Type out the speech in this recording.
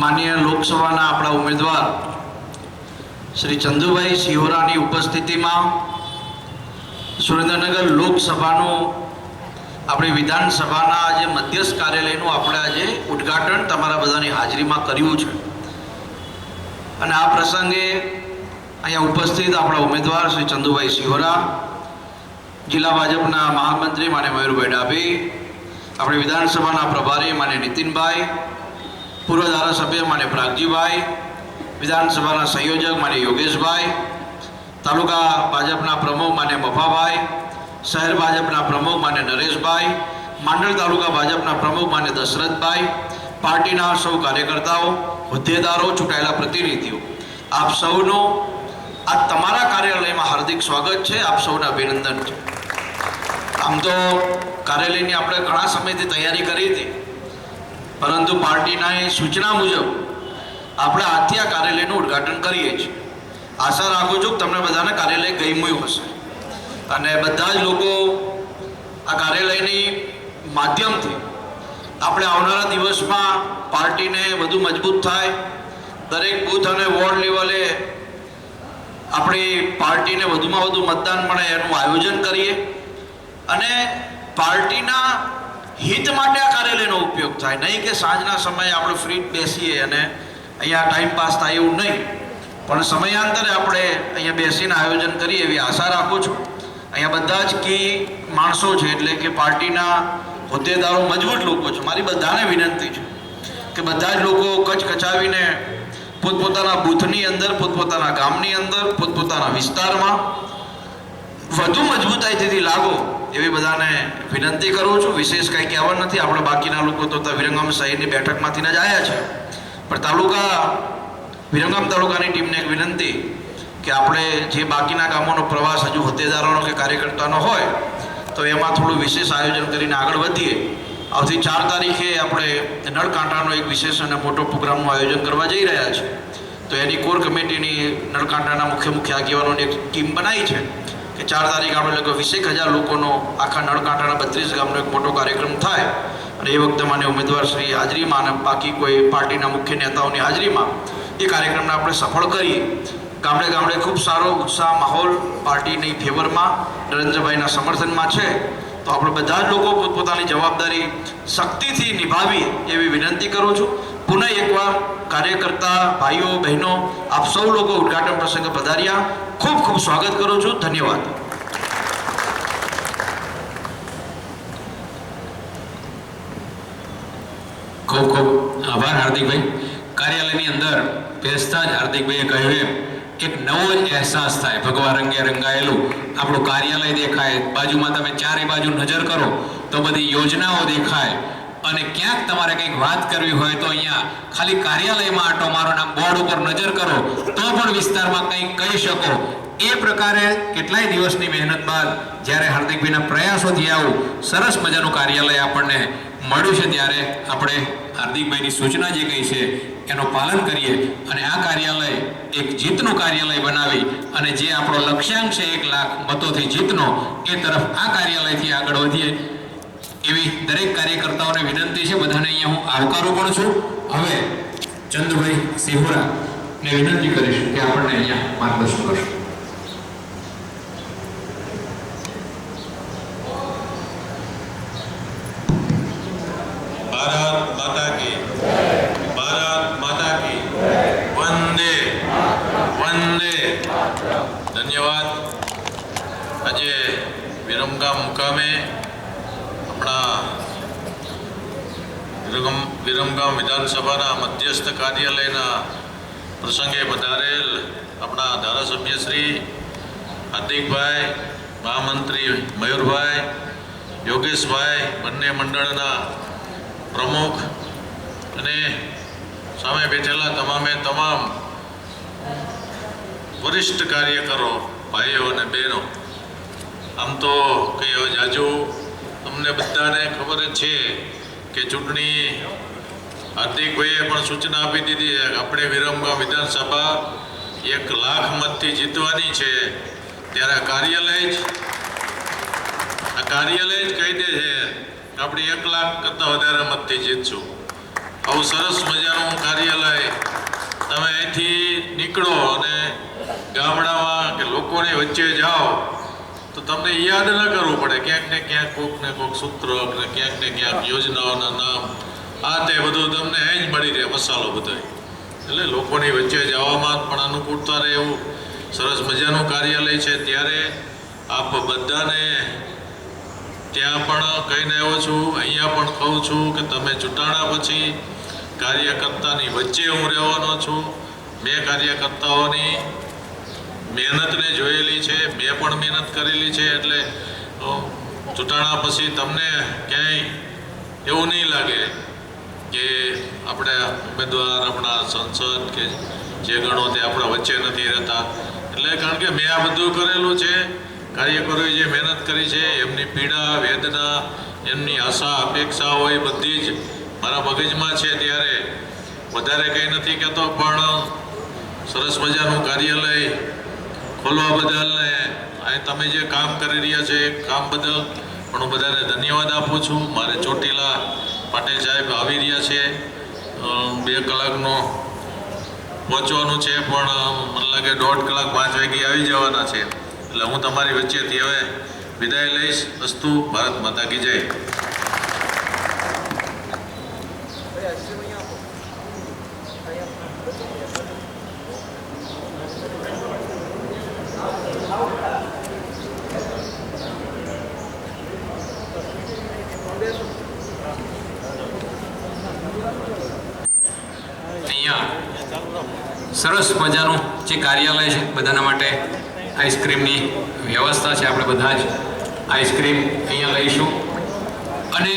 માનનીય લોકસભાના આપણા ઉમેદવાર શ્રી ચંદુભાઈ સિહોરાની ઉપસ્થિતિમાં સુરેન્દ્રનગર લોકસભાનું આપણી વિધાનસભાના આજે મધ્યસ્થ કાર્યાલયનું આપણે આજે ઉદ્ઘાટન તમારા બધાની હાજરીમાં કર્યું છે. અને આ પ્રસંગે અહીંયા ઉપસ્થિત આપણા ઉમેદવાર શ્રી ચંદુભાઈ સિહોરા, જિલ્લા ભાજપના મહામંત્રી માન્ય મયુરભાઈ ડાભી, આપણી વિધાનસભાના પ્રભારી માન્ય નીતિનભાઈ પૂર્વ ધારાસભ્ય માટે પ્રાગજીભાઈ, વિધાનસભાના સંયોજક માટે યોગેશભાઈ, તાલુકા ભાજપના પ્રમુખ માન્ય મફાભાઈ, શહેર ભાજપના પ્રમુખ માને નરેશભાઈ માંડળ તાલુકા ભાજપના પ્રમુખ માને દશરથભાઈ, પાર્ટીના સૌ કાર્યકર્તાઓ, હોદ્દેદારો, ચૂંટાયેલા પ્રતિનિધિઓ. આપ સૌનું આ તમારા કાર્યાલયમાં હાર્દિક સ્વાગત છે. આપ સૌને અભિનંદન છે. આમ તો કાર્યાલયની આપણે ઘણા સમયથી તૈયારી કરી હતી. પરંતુ પાર્ટીના એ સૂચના મુજબ આપણે આથી આ કાર્યાલયનું ઉદ્ઘાટન કરીએ છીએ. આશા રાખું છું કે તમને બધાને કાર્યાલય ગમ્યું હશે. અને બધા જ લોકો આ કાર્યાલયની માધ્યમથી આપણે આવનારા દિવસમાં પાર્ટીને વધુ મજબૂત થાય. દરેક બૂથ અને વોર્ડ લેવલે આપણી પાર્ટીને વધુમાં વધુ મતદાન મળે એનું આયોજન કરીએ. અને પાર્ટીના હિત માટે આ કાર્યાલયનો ઉપયોગ થાય. નહીં કે સાંજના સમયે આપણે ફ્રી બેસીએ અને અહીંયા ટાઈમ પાસ થાય એવું નહીં. પણ સમયાંતરે આપણે અહીંયા બેસીને આયોજન કરીએ એવી આશા રાખું છું. અહીંયા બધા જ કી માણસો છે એટલે કે પાર્ટીના હોદ્દેદારો મજબૂત લોકો છે. મારી બધાને વિનંતી છે કે બધા જ લોકો કચ્છ કચાવીને પોતપોતાના બૂથની અંદર, પોતપોતાના ગામની અંદર, પોતપોતાના વિસ્તારમાં વધુ મજબૂતાઈથી લાગો એવી બધાને વિનંતી કરું છું. વિશેષ કંઈ કહેવા નથી. આપણે બાકીના લોકો તો વિરંગામ શહેરની બેઠકમાંથી જ આવ્યા છે. પણ તાલુકા, વિરંગામ તાલુકાની ટીમને એક વિનંતી કે આપણે જે બાકીના ગામોનો પ્રવાસ હજુ હોદ્દેદારોનો કે કાર્યકર્તાનો હોય, તો એમાં થોડું વિશેષ આયોજન કરીને આગળ વધીએ. આવતી ચાર તારીખે આપણે નળકાંઠાનો એક વિશેષ અને મોટો પ્રોગ્રામનું આયોજન કરવા જઈ રહ્યા છે તો એની કોર કમિટીની નળકાંઠાના મુખ્ય મુખ્ય આગેવાનોની એક ટીમ બનાવી છે. કે ચાર તારીખ આપણે લગભગ વીસેક હજાર લોકોનો આખા નળકાંઠાના બત્રીસ ગામનો એક મોટો કાર્યક્રમ થાય અને એ વખતે મને ઉમેદવાર શ્રી હાજરીમાં અને બાકી કોઈ પાર્ટીના મુખ્ય નેતાઓની હાજરીમાં એ કાર્યક્રમને આપણે સફળ કરીએ. ગામડે ગામડે ખૂબ સારો, ઉત્સાહ માહોલ પાર્ટીની ફેવરમાં નરેન્દ્રભાઈના સમર્થનમાં છે. તો આપણે બધા જ લોકો પોતપોતાની જવાબદારી શક્તિથી નિભાવીએ એવી વિનંતી કરું છું. પુનઃ એકવાર કાર્યકર્તા, ભાઈઓ, બહેનો, આપ સૌ લોકો ઉદ્ઘાટન પ્રસંગે પધાર્યા. ખૂબ ખૂબ સ્વાગત કરું છું. ધન્યવાદ. ખૂબ ખૂબ આભાર, હાર્દિકભાઈ. કાર્યાલયની અંદર બેસતા જ હાર્દિકભાઈએ કહ્યું એમ એક નવો જ અહેસાસ થાય. ભગવા રંગે રંગાયેલું આપણું કાર્યાલય દેખાય. બાજુમાં તમે ચારે બાજુ નજર કરો તો બધી યોજનાઓ દેખાય. અને ક્યાંક તમારે કંઈક વાત કરવી હોય તો અહીંયા ખાલી કાર્યાલયમાં આટો મારો નામ બોર્ડ ઉપર નજર કરો, તો પણ વિસ્તારમાં કંઈક કહી શકો. એ પ્રકારે કેટલાય દિવસની મહેનત બાદ જ્યારે હાર્દિકભાઈના પ્રયાસોથી આવું સરસ મજાનું કાર્યાલય આપણને મળ્યું છે ત્યારે આપણે હાર્દિકભાઈની સૂચના જે કહી છે એનું પાલન કરીએ અને આ કાર્યાલય એક જીતનું કાર્યાલય બનાવી અને જે આપણો લક્ષ્યાંક છે એક લાખ મતોથી જીતનો એ તરફ આ કાર્યાલયથી આગળ વધીએ એવી દરેક છે બધાને અહીંયા હું આવકારું પણ છું. હવે ચંદુભાઈ સિહોરા, ને વિનંતી કરીશ કે આપણને અહીંયા માર્ગદર્શન કરશે. ધન્યવાદ. આજે વિરમગામ મુકામે આપણા વિરમ વિરમગામ વિધાનસભાના મધ્યસ્થ કાર્યાલયના પ્રસંગે પધારેલ આપણા ધારાસભ્ય શ્રી હાર્દિકભાઈ, મહામંત્રી મયુરભાઈ, યોગેશભાઈ બંને મંડળના પ્રમુખ અને સામે બેઠેલા તમામે તમામ વરિષ્ઠ કાર્યકરો, ભાઈઓ અને બહેનો. આમ તો કંઈ હવે જાજુ તમને બધાને ખબર જ છે કે ચૂંટણી હાર્દિકભાઈએ પણ સૂચના આપી દીધી છે આપણે વિરમગામ વિધાનસભા એક લાખ મતથી જીતવાની છે. ત્યારે કાર્યાલય જ આ કાર્યાલય જ કહી દે છે આપણે એક લાખ કરતાં વધારે મતથી જીતશું. આવું સરસ મજાનું કાર્યાલય તમે અહીંથી નીકળો અને ગામડામાં કે લોકોની વચ્ચે જાઓ. તો તમને યાદ ન કરવું પડે ક્યાંક ને ક્યાંક કોક ને કોક સૂત્ર ને ક્યાંક ને ક્યાંક યોજનાઓના નામ. આ તે બધું તમને એ જ મળી રહે, મસાલો બધો એટલે લોકોની વચ્ચે જવામાં પણ અનુકૂળતા રહે એવું. સરસ મજાનું કાર્યાલય છે. ત્યારે આપ બધાને ત્યાં પણ કહીને આવ્યો છું, અહીંયા પણ કહું છું કે તમે ચૂંટાણા પછી કાર્યકર્તાની વચ્ચે હું રહેવાનો છું. મેં કાર્યકર્તાઓની મહેનતને જોયેલી છે, મેં પણ મહેનત કરેલી છે, એટલે ચૂંટાણા પછી તમને ક્યાંય એવું નહીં લાગે કે આપણે ઉમેદવાર, આપણા સંસદ કે જે ગણો તે આપણા વચ્ચે નથી રહેતા. એટલે કારણ કે મેં આ બધું કરેલું છે, કાર્યકરોએ જે મહેનત કરી છે, એમની પીડા, વેદના, એમની આશા, અપેક્ષાઓ એ બધી જ મારા મગજમાં છે ત્યારે. વધારે કંઈ નથી કહેતો, પણ સરસ મજાનું કાર્યાલય ખોલવા બદલ ને અહીં તમે જે કામ કરી રહ્યા છો કામ બદલ પણ હું બધાને ધન્યવાદ આપું છું. મારે ચોટીલા પાટીલ સાહેબ આવી રહ્યા છે. બે કલાકનો પહોંચવાનું છે, પણ મને લાગે દોઢ કલાક પાંચ વાગે આવી જવાના છે. એટલે હું તમારી વચ્ચેથી હવે વિદાય લઈશ. અસ્તુ, ભારત માતા કી જય. અહીંયા સરસ મજાનું જે કાર્યાલય છે, બધાના માટે આઈસ્ક્રીમની વ્યવસ્થા છે. આપણે બધા જ આઈસ્ક્રીમ અહીંયા લઈશું. અને